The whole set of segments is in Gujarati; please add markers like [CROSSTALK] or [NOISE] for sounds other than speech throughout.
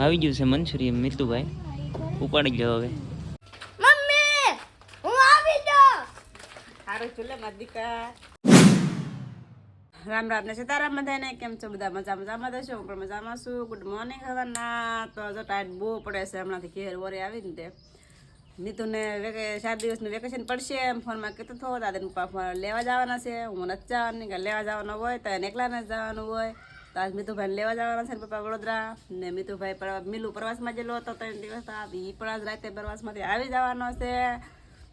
આવી ગયું છે મંચુરિયન મિતુભાઈ. ઉપાડી ગયો હવે. મમ્મી હું આવી ગયો. હારો ચૂલે મારા દીકા રામ રામ ને સીતારામ બધાને. કેમ છો બધા? મજા મજામાં છો? હું પણ મજામાં છું. ગુડ મોર્નિંગ હવાના. તો જો ટાઈટ બહુ પડે છે. હમણાંથી ઘેર વરે આવી ને તે નીતુને વેકે ચાર દિવસનું વેકેશન પડશે. એમ ફોનમાં કીધું થો દાદા પપ્પા લેવા જવાના છે. હું નથી જવાની. કે લેવા જવાનું હોય તો એને એકલાને જ જવાનું હોય. તો આજ મીતુભાઈને લેવા જવાના છે ને પપ્પા વડોદરા. ને મીતુભાઈ પર- મિલુ પ્રવાસમાં ગયેલો હતો ત્રણ દિવસ. આ એ પણ આજ રાતે પ્રવાસમાંથી આવી જવાનો છે.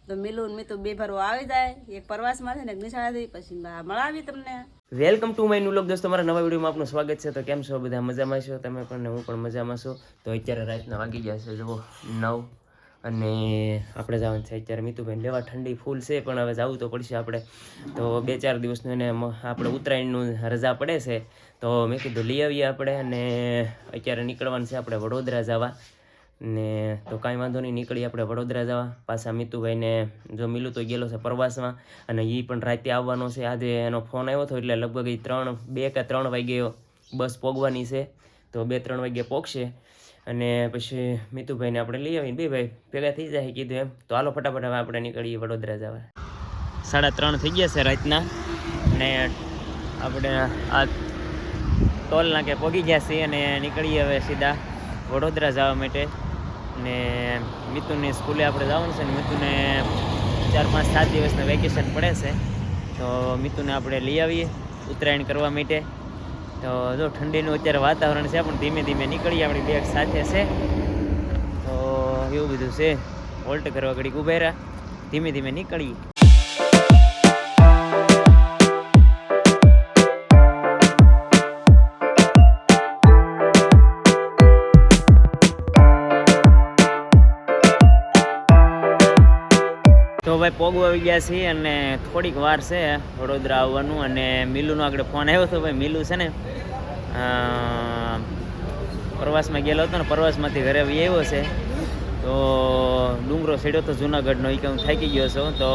તો મિલુ ને મીતુ બે ભરવો આવી જાય. એક પ્રવાસમાં છે ને નિશાળેથી. પછી મળાવી તમને. વેલકમ ટુ માય ન્યુ દોસ્તો, મારા નવા વિડીયોમાં આપનું સ્વાગત છે. તો કેમ છો? બધા મજામાં છો? તમે પણ હું પણ મજામાં છું. તો અત્યારે રાતના વાગી ગયા છે, જુઓ, નવ અને આપણે જવાનું છે અત્યારે મિતુભાઈને લેવા. ઠંડી ફૂલ છે, પણ હવે જવું તો પડશે આપણે. તો બે ચાર દિવસનું એને આપણે ઉત્તરાયણનું રજા પડે છે. તો મેં કીધું લઈ આવીએ આપણે અને અત્યારે નીકળવાનું છે આપણે વડોદરા જવા. ને તો કાંઈ વાંધો નહીં નીકળી આપણે વડોદરા જવા. પાછા મિતુભાઈને જો મિલું તો ગયેલો છે પ્રવાસમાં. અને એ પણ રાતે આવવાનો છે. આજે એનો ફોન આવ્યો હતો, એટલે લગભગ એ ત્રણ, બે કે ત્રણ વાગ્યે બસ પોગવાની છે. તો બે ત્રણ વાગ્યે પોગશે. અને પછી મિતુભાઈને આપણે લઈ આવીને બે ભાઈ ભેગા થઈ જાય કીધું એમ. તો હાલો ફટાફટ હવે આપણે નીકળીએ વડોદરા જવા. સાડા ત્રણ થઈ ગયા છે રાતના. ને આપણે આ ટોલ નાકે પહોંચી ગયા છીએ અને નીકળીએ હવે સીધા વડોદરા જવા માટે. ને મિતુની સ્કૂલે આપણે જવાનું છે ને મિતુને ચાર પાંચ સાત દિવસનું વેકેશન પડે છે. તો મિતુને આપણે લઈ આવીએ ઉત્તરાયણ કરવા માટે. તો જો ઠંડીનું અત્યારે વાતાવરણ છે, પણ ધીમે ધીમે નીકળી આપણી બેગ સાથે છે. તો એવું બધું છે. હોલ્ટ કરવા ઘડીક ઉભેરા ધીમે ધીમે નીકળીએ. ભાઈ પોગો આવી ગયા છીએ અને થોડીક વાર છે વડોદરા આવવાનું અને મિલુનો આગળ ફોન આવ્યો હતો ભાઈ, મિલુ છે ને પ્રવાસમાં ગયેલો હતો ને, પ્રવાસમાંથી ઘરે આવી આવ્યો છે. તો ડુંગરો ચડ્યો તો જુનાગઢનો એ કે હું થાકી ગયો છું. તો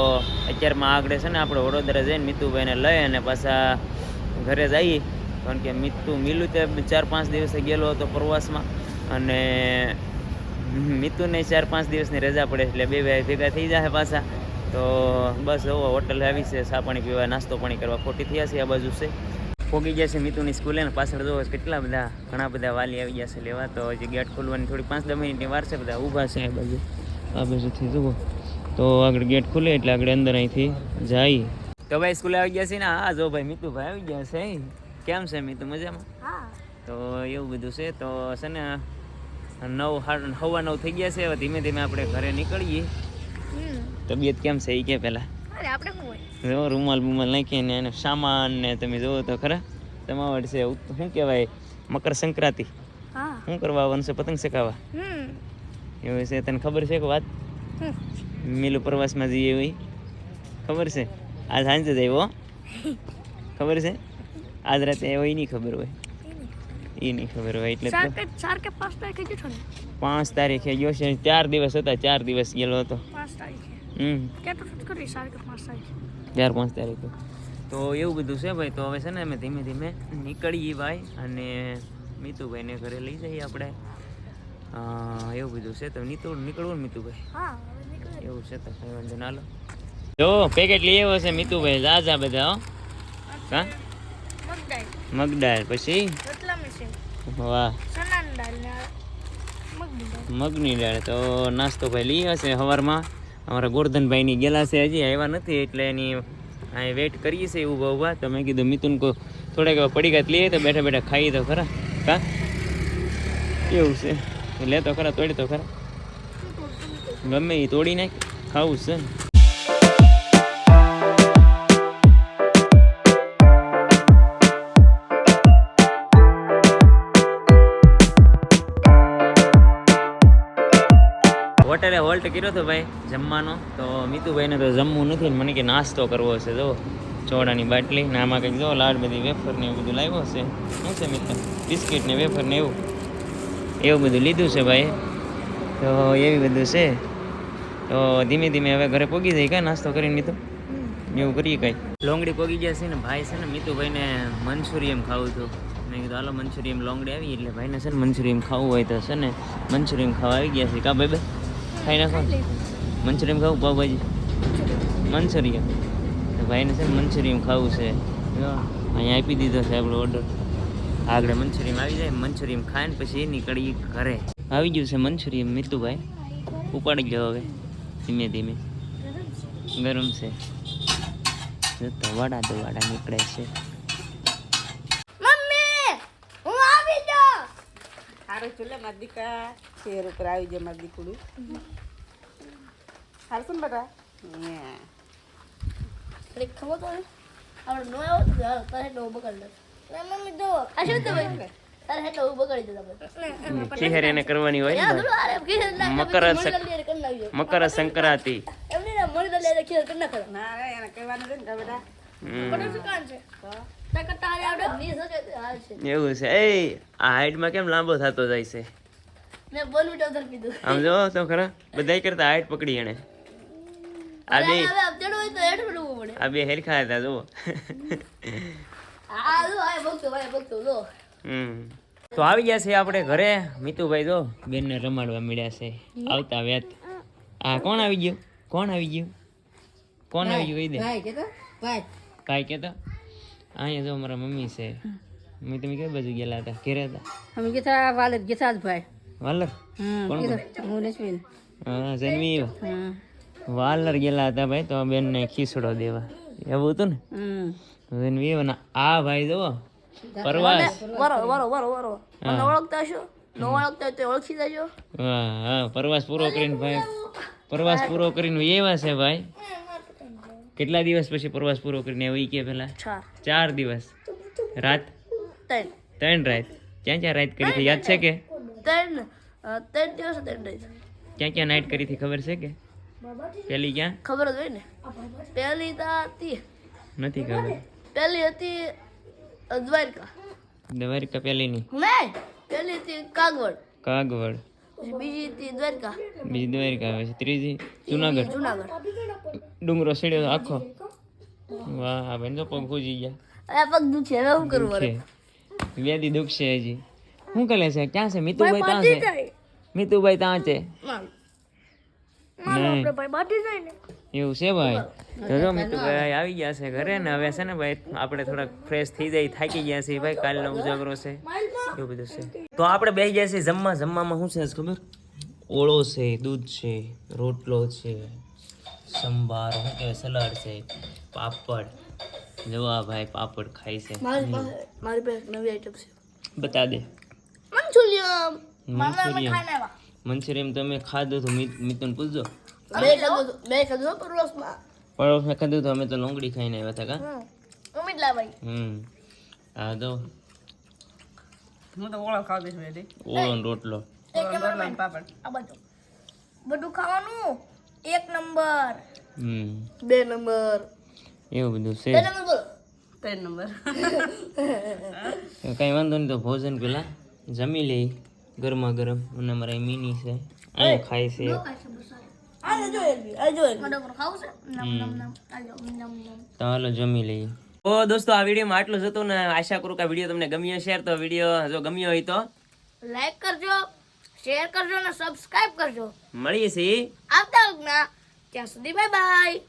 અત્યારમાં આગળ છે ને આપણે વડોદરા જઈને મિતુભાઈને લઈ અને પાછા ઘરે જઈએ. કારણ કે મિતુ, મિલુ તે ચાર પાંચ દિવસે ગયેલો હતો પ્રવાસમાં. અને મિતુને ચાર પાંચ દિવસની રજા પડે એટલે બે ભાઈ ભેગા થઈ જાય પાછા. તો બસ હવે હોટલ આવી છે ચા પાણી પીવા નાસ્તો પાણી કરવા. ખોટી થયા છે આ બાજુ છે. પોગી ગયા છે મિતુની સ્કૂલે ને પાછળ જોવો કેટલા બધા ઘણા બધા વાલી આવી ગયા છે લેવા. તો હજી ગેટ ખોલવાની થોડી પાંચ દસ મિનિટની વાર છે બધા ઊભા છે આ બાજુ. આ બાજુથી જુઓ. તો આગળ ગેટ ખુલે એટલે આગળ અંદર અહીંથી જાય. તો ભાઈ સ્કૂલે આવી ગયા છે ને? હા જો ભાઈ મિતુભાઈ આવી ગયા છે. કેમ છે મિતુ મજામાં? તો એવું બધું છે. તો છે ને નવ હાડ- હવા નવ થઈ ગયા છે. હવે ધીમે ધીમે આપણે ઘરે નીકળીએ. તબિયત કેમ છે? એ કે પહેલાં હોય? જો રૂમાલ બુમાલ નાખીને એને સામાન ને તમે જોવો તો ખરા. તમાવડ છે શું કહેવાય મકર સંક્રાંતિ. શું કરવા આવવાનું છે પતંગ ચકાવવા એવું છે તને ખબર છે કે વાત? મિલુ પ્રવાસમાં જઈએ હોય ખબર છે? આજ સાંજે જ આવ્યો હો. [LAUGHS] ખબર છે? આજ રાતે એવો નહીં ખબર હોય. એ નહીં ખબર હોય એટલે પાંચ તારીખે જતો ને? પાંચ તારીખે ગયો છે ચાર દિવસ હતા ચાર દિવસ ગયેલો હતો. પાંચ તારીખે? હમ. કેટલું શું કરી સારકે પાંચ તારીખે. ચાર પાંચ તારીખે. તો એવું બધું છે ભાઈ તો હવે છે ને અમે ધીમે ધીમે નીકળીએ ભાઈ અને મિતુભાઈને ઘરે લઈ જઈએ આપણે. એવું બધું છે તો નીકળ નીકળવું ને મિતુભાઈ? હા એવું છે તો કઈ વાંધો ના લો. જો પેકેટ લઈ આવ્યો છે મિતુભાઈ જા બધા હો? હા મગદાળ. મગદાળ પછી? વાહ. મગની દાળ. તો નાસ્તો ભાઈ લઈ હશે સવારમાં અમારા ગોરધનભાઈની ગયેલા છે હજી આવ્યા નથી એટલે એની અહીં વેઇટ કરીએ છીએ ઊભા ઊભા. તો મેં કીધું મિતુન કો થોડાક એવા પડીકા લઈએ તો બેઠા બેઠા ખાઈ તો ખરા. કા? એવું છે? લે તો ખરા તોડી તો ખરા. ગમે એ તોડી નાખ ખાવું છે હોટેલે હોલ્ટ કર્યો હતો ભાઈ જમવાનો. તો મીતુભાઈને તો જમવું નથી ને મને કે નાસ્તો કરવો છે જો ચોડાની બાટલી ને આમાં કંઈક જો, લાડ બધી વેફર ને એવું બધું લાવ્યો છે. શું છે મિત્ર? બિસ્કિટ ને વેફર ને એવું. એવું બધું લીધું છે ભાઈ. તો એવી બધું છે. તો ધીમે ધીમે હવે ઘરે પોગી જાય કાંઈ નાસ્તો કરીને મિત્રો એવું કરીએ કાંઈ. લોંગડી પોગી ગયા છે ને ભાઈ છે ને, મીતુભાઈને મંચુરિયમ ખાવું હતું. મેં કીધું, હાલો મંચુરિયમ લોંગડી આવી. એટલે ભાઈને છે ને મંચુરિયમ ખાવું હોય તો છે ને મંચુરિયમ ખાવા આવી ગયા છે. કા ભાઈ ભાઈ ખાઈ નાખો મંચુરિયમ ખાવું? પાવભાજી મંચુરિયમ ભાઈને છે મંચુરિયમ ખાવું છે. અહીંયા આપી દીધો છે આપણો ઓર્ડર આગળ મંચુરિયમ આવી જાય મંચુરિયમ ખાઈને પછી નીકળી ઘરે. આવી ગયું છે મંચુરિયમ મિતુભાઈ. ઉપાડી ગયો હવે, ધીમે ધીમે. ગરમ છે. જો તો વાડા તો વાડા નીકળે છે મમ્મી હું આવી ગયો સારું ચૂલે મારા દીકા શેર ઉપર આવી જાય મારું સારું છે ને બેટા અરે ખબર તો આપણે નો આવ્યો તો તારે હેઠળ ઊભો કરી દે મમ્મી જો આ શું તમે તારે હેઠળ ઊભો કરી દે તમે ચહેર એને કરવાની હોય ને ના મકર મકર સંક્રાંતિ એમ મળી દલે ખીર કરી નાખો ના એને કહેવાનું છે ને બેટા પણ શું કામ છે એવું છે. એ આ હાઈટમાં કેમ લાંબો થતો જાય છે? આમ જો તો ખરા? બધાય કરતા હાઈટ પકડી એને આ બે આ બે હેરખા હતા જુઓ. તો આવી ગયા છે આપણે ઘરે. મિતુભાઈ જો બેનને રમાડવા મળ્યા છે. આવતા વેત આ કોણ આવી ગયું? કોણ આવી ગયું? કોણ આવી ગયું? કહી દે. ભાઈ કેતો? ભાઈ. કહેતો અહીંયા જો મારા મમ્મી છે. મમ્મી તમે કઈ બાજુ ગયેલા હતા? ઘેરે હતા? અમે ગીતા વાલે ગીતાજ ભાઈ વાલર? હું લક્ષ્મી હા જન્મી વાલર ગયેલા હતા ભાઈ તો બેનને ખીસડો દેવા. એવું હતું ને? જન્મી અને આ ભાઈ જુઓ પરવાસ. વરો વરો વરો વરો. મને ઓળખતા છો ન ઓળખતા તો ઓળખી જજો. હા હા પરવાસ પૂરો કરીને ભાઈ. પ્રવાસ પૂરો કરીને એવા છે ભાઈ. કેટલા દિવસ પછી પ્રવાસ પૂરો કરીને આવી કે પેલા ચાર. દિવસ. રાત? ત્રણ. રાત. ક્યાં ક્યાં રાત કરી હતી? યાદ છે કે? ત્રણ ત્રણ દિવસ ત્રણ રાત. ક્યાં ક્યાં નાઇટ કરી હતી? ખબર છે કે? પેલી ક્યાં? ખબર જ હોય ને? પહેલી તો હતી. નથી ખબર. પહેલી હતી દ્વારકા. દ્વારકા પેલી ની નહીં પહેલી હતી કાગવડ. કાગવડ. બીજી દ્વારકા. બીજી દ્વારકા પછી ત્રીજી જુનાગઢ. જુનાગઢ. ડુંગરો સીડ્યો આખો. વાહ બેન તો પગ ખૂજી ગયા. આ પગ દુખે હવે શું કરવું છે વ્યાધિ દુખશે હજી. શું કરે છે? ક્યાં છે? મિતુભાઈ ત્યાં છે? મિતુભાઈ ત્યાં છે? નહીં. ભાઈ બાટી જાય ને. એવું છે ભાઈ? તો જો ભાઈ આવી ગયા છે ઘરે ને હવે છે ને ભાઈ આપણે થોડાક ફ્રેશ થઈ જાય થાકી ગયા છે ભાઈ કાલનો ઉજાગરો છે. એવું બધું છે. તો આપણે બેસી ગયા છીએ જમવા. જમવામાં શું છે ખબર? ઓળો છે દૂધ છે રોટલો છે સંભાર શું કહેવાય સલાડ છે પાપડ. જવા ભાઈ પાપડ ખાય છે. મારી પાસે નવી આઈટમ છે. બતા દે. મંચુરિયમ મંચુરિયમ તમે ખાધું તો મિતુન પૂછજો. ખાધું હતું- ખાધું તો અમે તો લોંગડી ખાઈને આવ્યા હતા કા? ઉમીદ લાભાઈ હમ. હા તો હું તો ઓળખ ખાવ દઈશ રેડી ઓળો ને રોટલો. નંબર પાપડ. આ બધું. બધું ખાવાનું? એક નંબર. હમ. બે નંબર. એવું બધું છે. બે નંબર. બોલો ત્રણ નંબર. કઈ વાંધો નહીં તો ભોજન પેલા જમી લઈ ગરમા ગરમ. અને મારા મીની મિની છે. આ ખાય છે. હાલો જમી લઈએ. ઓ દોસ્તો આ વિડીયોમાં આટલું જ હતું ને આશા કરું કે આ વીડિયો તમને ગમ્યો શેર તો વીડિયો જો ગમ્યો હોય તો લાઈક કરજો શેર કરજો અને સબસ્ક્રાઇબ કરજો. મળીએ છીએ. આવતા ત્યાં સુધી બાય બાય